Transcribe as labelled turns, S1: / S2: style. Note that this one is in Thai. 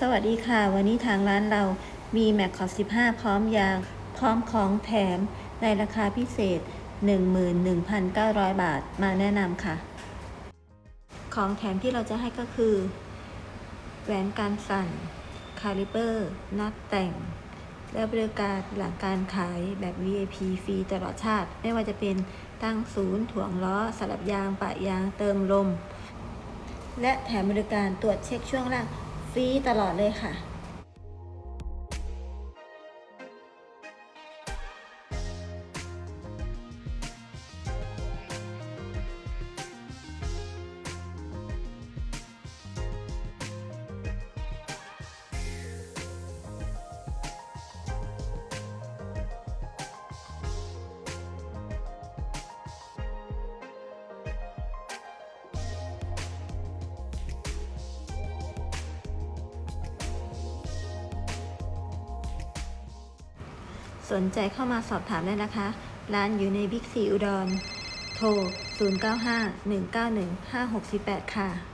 S1: สวัสดีค่ะ วันนี้ทางร้านเรามีแม c คอ15 พร้อมยาง พร้อมของแถมในราคาพิเศษ 11,900 บาทมาแนะนำค่ะ ของแถมที่เราจะให้ก็คือ แหวนการสั่น คาลิเปอร์ นัดแต่ง และบริการหลังการขายแบบ VIP ฟรีตลอดชาติ ไม่ว่าจะเป็นตั้งศูนย์ถ่วงล้อสลับยางปะยางเติมลม และแถมบริการตรวจเช็คช่วงล่าง ฟรีตลอดเลยค่ะ สนใจเข้ามาสอบถามได้นะคะ ร้านอยู่ในบิ๊กซีอุดร โทร 095 191 5648 ค่ะ